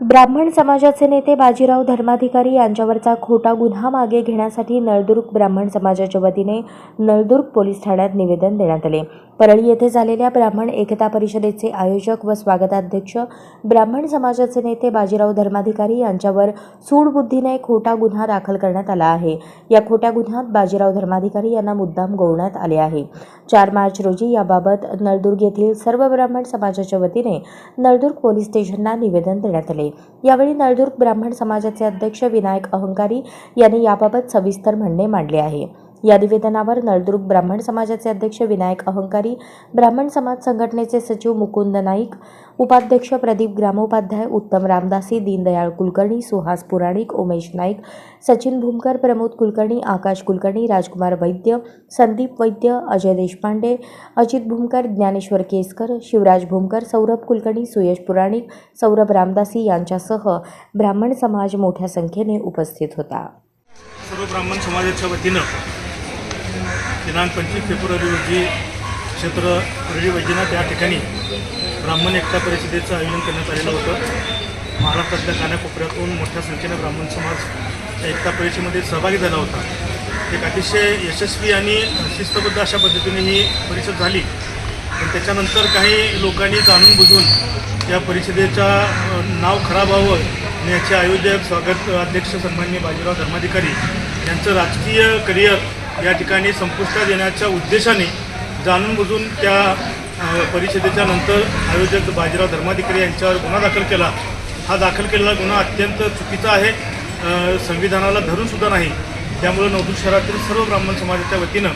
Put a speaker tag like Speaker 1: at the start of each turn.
Speaker 1: ब्राह्मण समाजाचे नेते बाजीराव धर्माधिकारी यांच्यावरचा खोटा गुन्हा मागे घेण्यासाठी नळदुर्ग ब्राह्मण समाजाच्या वतीने नळदुर्ग पोलीस ठाण्यात निवेदन देण्यात आले. परळी येथे झालेल्या ब्राह्मण एकता परिषदेचे आयोजक व स्वागताध्यक्ष ब्राह्मण समाजाचे नेते बाजीराव धर्माधिकारी यांच्यावर सूडबुद्धीने खोटा गुन्हा दाखल करण्यात आला आहे. या खोट्या गुन्ह्यात बाजीराव धर्माधिकारी यांना मुद्दाम गोवण्यात आले आहे. चार मार्च रोजी याबाबत नळदुर्ग येथील सर्व ब्राह्मण समाजाच्या वतीने नळदुर्ग पोलीस स्टेशनला निवेदन देण्यात आले. यावेळी नळदुर्ग ब्राह्मण समाजाचे अध्यक्ष विनायक अहंकारी यांनी याबाबत सविस्तर म्हणणे मांडले आहे. या निवेदनावर नळदुर्ग ब्राह्मण समाजाचे अध्यक्ष विनायक अहंकारी ब्राह्मण समाज संघटनेचे सचिव मुकुंद नाईक उपाध्यक्ष प्रदीप ग्रामोपाध्याय उत्तम रामदासी दीनदयाळ कुलकर्णी सुहास पुराणिक उमेश नाईक सचिन भूमकर प्रमोद कुलकर्णी आकाश कुलकर्णी राजकुमार वैद्य संदीप वैद्य अजय देशपांडे अजित भूमकर ज्ञानेश्वर केसकर शिवराज भूमकर सौरभ कुलकर्णी सुयश पुराणिक सौरभ रामदासी यांच्यासह ब्राह्मण समाज मोठ्या संख्येने उपस्थित होता.
Speaker 2: सर्व ब्राह्मण समाजाच्या वतीनं दिनांक पंचवीस फेब्रुवारी रोजी क्षेत्र परळी वैद्यनाथ या ठिकाणी ब्राह्मण एकता परिषदेचं आयोजन करण्यात आलेलं होतं. महाराष्ट्रातल्या कानाकोपऱ्यातून मोठ्या संख्येनं ब्राह्मण समाज या एकता परिषदेमध्ये सहभागी झाला होता. एक अतिशय यशस्वी आणि शिस्तबद्ध अशा पद्धतीने ही परिषद झाली. पण त्याच्यानंतर काही लोकांनी जाणून बुजून या परिषदेचा नाव खराब व्हावं आणि याचे आयोजक स्वागत अध्यक्ष सन्मान्य बाजीराव धर्माधिकारी यांचं राजकीय करिअर या ठिकाणी संपुष्टात येण्याच्या उद्देशाने जाणून बुजून त्या परिषदेच्या नंतर आयोजक बाजीराव धर्माधिकारी यांच्यावर गुन्हा दाखल केला. हा दाखल केलेला गुन्हा अत्यंत चुकीचा आहे. संविधानाला धरूनसुद्धा नाही. त्यामुळे नवदूर शहरातील सर्व ब्राह्मण समाजाच्या वतीनं